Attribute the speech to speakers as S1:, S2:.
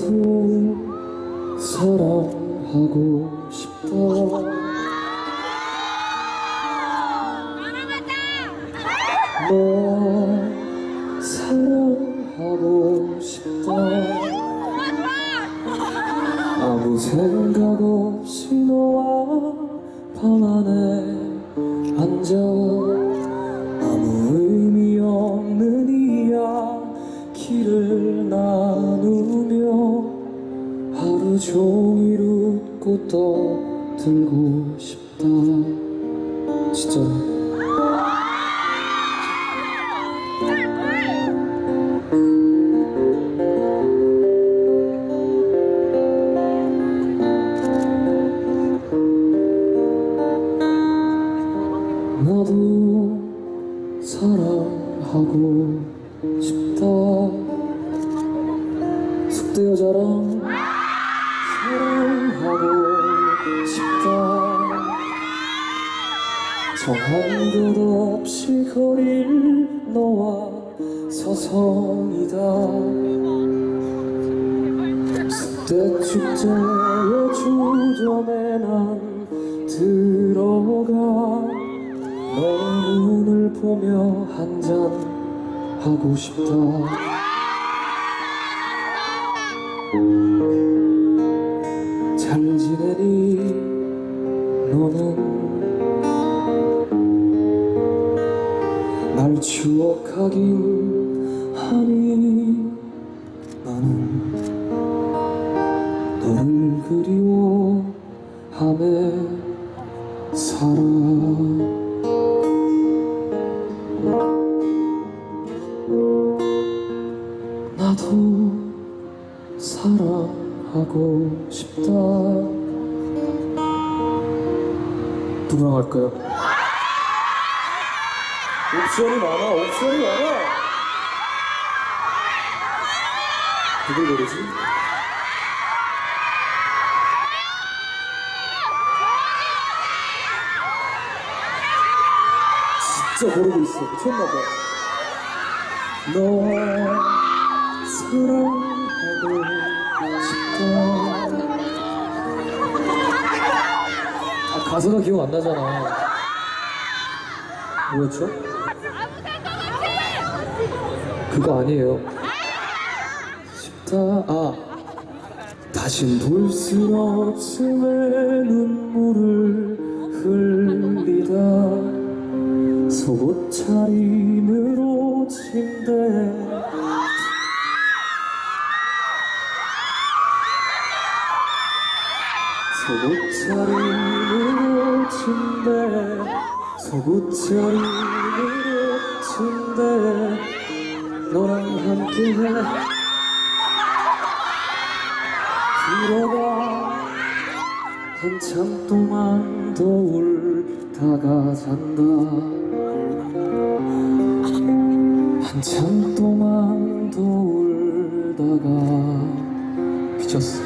S1: 나도 사랑하고 싶다 너 사랑하고 싶다 아무 생각 없이 너와 방 안에 종일 웃고 떠들고 싶다. 진짜. 나도 사랑하고 싶다. 속대 여자랑 사랑하고 싶다 정한 것 없이 거릴 너와 서성이다. 속대 축제의 주점에 난 들어가 너의 눈을 보며 한잔 하고 싶다 날 추억하긴 하니 나는 너를 그리워함에 살아 나도 사랑하고 싶다 누구랑 할까요? 옵션이 많아 옵션이 많아. 누굴 고르지? 진짜 모르고 있어. 미쳤나봐. 너 사랑하고 싶다 아 가사가 기억 안 나잖아 뭐였죠? 그거 아니에요. 싶다. 아. 다신 볼 수 없음에 눈물을 흘리다. 속옷 차림으로 침대에 속옷 차림으로 침대. 속 옷 차림으로 침대 너랑 함께해. 들어가. 한참 동안 더 울 다가 잔다. 한참 동안 더 울다가 미쳤어